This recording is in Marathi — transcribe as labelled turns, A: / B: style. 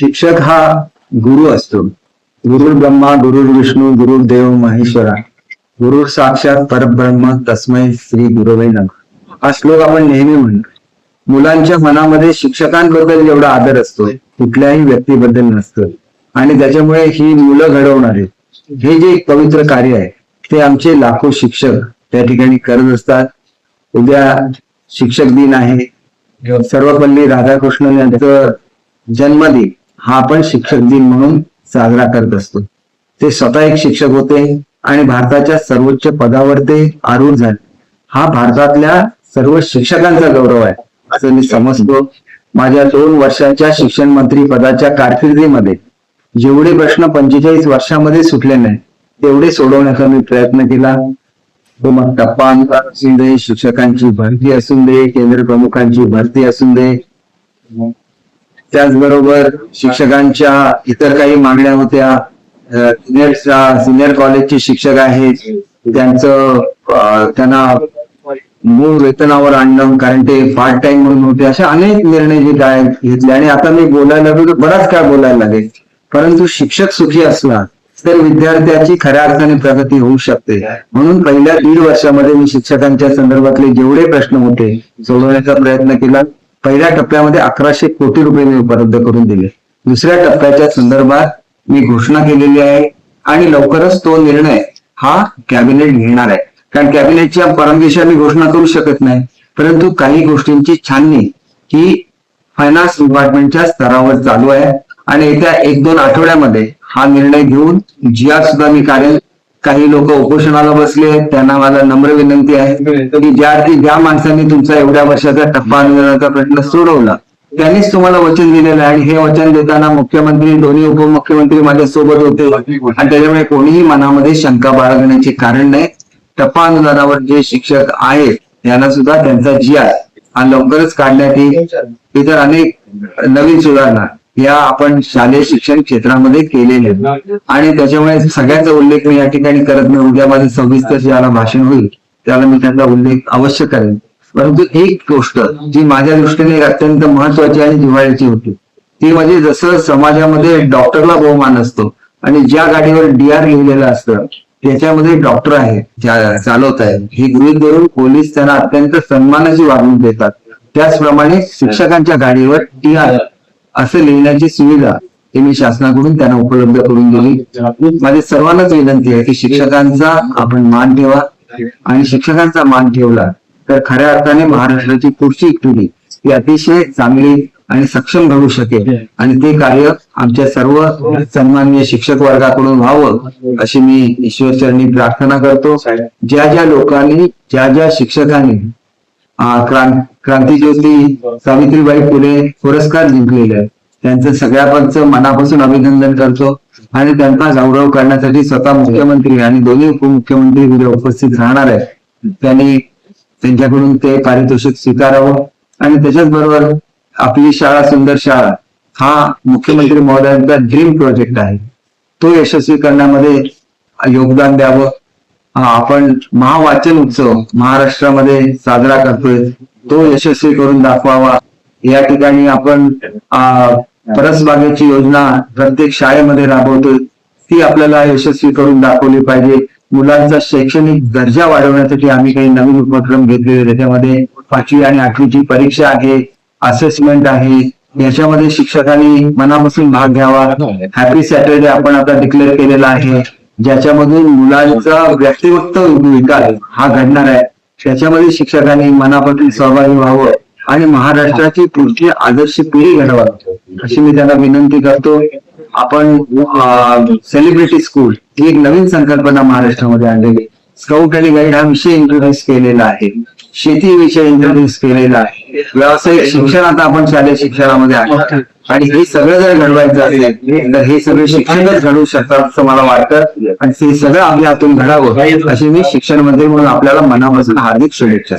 A: शिक्षक हा गुरु असतो. गुरु ब्रह्मा गुरु विष्णू गुरु देव महेश्वरा. गुरु साक्षात परब्रह्म तस्मै श्री गुरुवे नम. हा श्लोक आपण नेहमी म्हणतो. मुलांच्या मनामध्ये शिक्षकांबद्दल जेवढा आदर असतो कुठल्याही व्यक्तीबद्दल नसतो. आणि त्याच्यामुळे ही मुलं घडवणारे हे जे एक पवित्र कार्य आहे ते आमचे लाखो शिक्षक त्या ठिकाणी करत असतात. उद्या शिक्षक दिन आहे. सर्वपल्ली राधाकृष्णन यांचं जन्मदिन. हा आपण शिक्षक दिन म्हणून साजरा करत असतो. ते स्वतः एक शिक्षक होते आणि भारताच्या सर्वोच्च पदावर ते आरूढ झाले. हा भारतातल्या सर्व शिक्षकांचा गौरव आहे असं मी समजतो. माझ्या दोन वर्षाच्या शिक्षण मंत्री पदाच्या कारकिर्दीमध्ये जेवढे प्रश्न पंचेचाळीस वर्षामध्ये सुटले नाही तेवढे सोडवण्याचा मी प्रयत्न केला. तो मग टप्पा अनुसार असून दे शिक्षकांची भरती असून दे केंद्र प्रमुखांची भरती असून दे. त्याचबरोबर शिक्षकांच्या इतर काही मागण्या होत्या. सिनियर सिनियर कॉलेजचे शिक्षक आहेत. त्यांचं त्यांना मूळ वेतनावर आणणं कारण ते पार्ट टाइम म्हणून होते. असे अनेक निर्णय जे काय घेतले. आणि आता मी बोलायला लागलो तर बराच काय बोलायला लागेल. परंतु शिक्षक सुखी असला तर विद्यार्थ्याची खऱ्या अर्थाने प्रगती होऊ शकते. म्हणून पहिल्या दीड वर्षामध्ये मी शिक्षकांच्या संदर्भातले जेवढे प्रश्न होते सोडवण्याचा प्रयत्न केला. पहिल्या टप्प्यामध्ये अकराशे कोटी रुपये मी उपलब्ध करून दिले. दुसऱ्या टप्प्याच्या संदर्भात मी घोषणा केलेली आहे आणि लवकरच तो निर्णय हा कॅबिनेट घेणार आहे. कारण कॅबिनेटच्या परवानगीशिवाय मी घोषणा करू शकत नाही. परंतु काही गोष्टींची छाननी ही फायनान्स डिपार्टमेंटच्या स्तरावर चालू आहे. आणि येत्या एक दोन आठवड्यामध्ये हा निर्णय घेऊन जी आर सुद्धा मी काढेल. काही लोक उपोषणाला बसले आहेत त्यांना मला नम्र विनंती आहे की ज्या अर्थी ज्या माणसांनी तुमचा एवढ्या वर्षाचा टप्पा अनुदानाचा प्रश्न सोडवला त्यांनीच तुम्हाला वचन दिलेलं आहे आणि हे वचन देताना मुख्यमंत्री दोन्ही उपमुख्यमंत्री माझ्या सोबत होते. आणि त्याच्यामुळे कोणीही मनामध्ये शंका बाळगण्याचे कारण नाही. टप्पा अनुदानावर जे शिक्षक आहेत यांना सुद्धा त्यांचा जी आर हा लवकरच काढण्यात येईल. इतर अनेक नवीन सुधारणा या आपण शालेय शिक्षण क्षेत्रामध्ये केलेले. आणि त्याच्यामुळे सगळ्यांचा उल्लेख मी या ठिकाणी करत नाही. उद्या माझं सविस्तर ज्याला भाषण होईल त्याला मी त्यांचा उल्लेख अवश्य करेन. परंतु एक गोष्ट जी माझ्या दृष्टीने एक अत्यंत महत्वाची आणि जिव्हाळ्याची होती. ती म्हणजे जसं समाजामध्ये डॉक्टरला बहुमान असतो आणि ज्या गाडीवर डीआर लिहिलेलं असतं त्याच्यामध्ये डॉक्टर आहे चालवत आहे. हे गृहित धरून पोलीस त्यांना अत्यंत सन्मानाची वागणूक देतात. त्याचप्रमाणे शिक्षकांच्या गाडीवर टीआर असं लिहिण्याची सुविधा हे मी शासनाकडून त्यांना उपलब्ध करून दिली. माझी सर्वांनाच विनंती आहे की शिक्षकांचा आपण मान ठेवा आणि शिक्षकांचा मान ठेवला तर खऱ्या अर्थाने महाराष्ट्राची पुढची पिढी ही अतिशय चांगली आणि सक्षम घडू शकेल. आणि ते कार्य आमच्या सर्व सन्माननीय शिक्षक वर्गाकडून व्हावं अशी मी ईश्वरचरणी प्रार्थना करतो. ज्या ज्या लोकांनी ज्या ज्या शिक्षकांनी क्रांतीज्योती सावित्रीबाई फुले पुरस्कार जिंकलेले. आहेत त्यांचं सगळ्यापरचं मनापासून अभिनंदन करतो आणि त्यांचा गौरव करण्यासाठी स्वतः मुख्यमंत्री आणि दोन्ही उपमुख्यमंत्री उद्या उपस्थित राहणार आहेत. त्यांनी त्यांच्याकडून ते पारितोषिक स्वीकारावं आणि त्याच्याच बरोबर आपली शाळा सुंदर शाळा हा मुख्यमंत्री महोदयांचा ड्रीम प्रोजेक्ट आहे. तो यशस्वी करण्यामध्ये योगदान द्यावं. आपण महावाचन उत्सव महाराष्ट्रामध्ये साजरा करतोय. तो यशस्वी करून दाखवावा. या ठिकाणी आपण परसबागेची योजना प्रत्येक शाळेमध्ये राबवतोय. ती आपल्याला यशस्वी करून दाखवली पाहिजे. मुलांचा शैक्षणिक दर्जा वाढवण्यासाठी आम्ही काही नवीन उपक्रम घेतलेले त्याच्यामध्ये पाचवी आणि आठवीची परीक्षा आहे असेसमेंट आहे. याच्यामध्ये शिक्षकांनी मनापासून भाग घ्यावा. हॅपी सॅटर्डे आपण आता डिक्लेअर केलेला आहे. ज्याच्यामधून मुलांचा व्यक्तिगत विकास हा घडणार आहे. त्याच्यामध्ये शिक्षकांनी मनापासून सहभागी व्हावं आणि महाराष्ट्राची पुढची आदर्श पिढी घडवा अशी मी त्यांना विनंती करतो. आपण सेलिब्रिटी स्कूल ही एक नवीन संकल्पना महाराष्ट्रामध्ये आणलेली स्काउट आणि गाईड हा विषय इंट्रोड्यूस केलेला आहे. शेती विषय इंट्रोड्यूस केलेला आहे. व्यावसायिक शिक्षण आता आपण शालेय शिक्षणामध्ये आहे. आणि हे सगळं जर घडवायचं असेल तर हे सगळे शिक्षणच घडवू शकतात असं मला वाटतं. आणि ते सगळं आपल्या हातून घडावं अशी मी शिक्षण मंत्री म्हणून आपल्याला मनापासून हार्दिक शुभेच्छा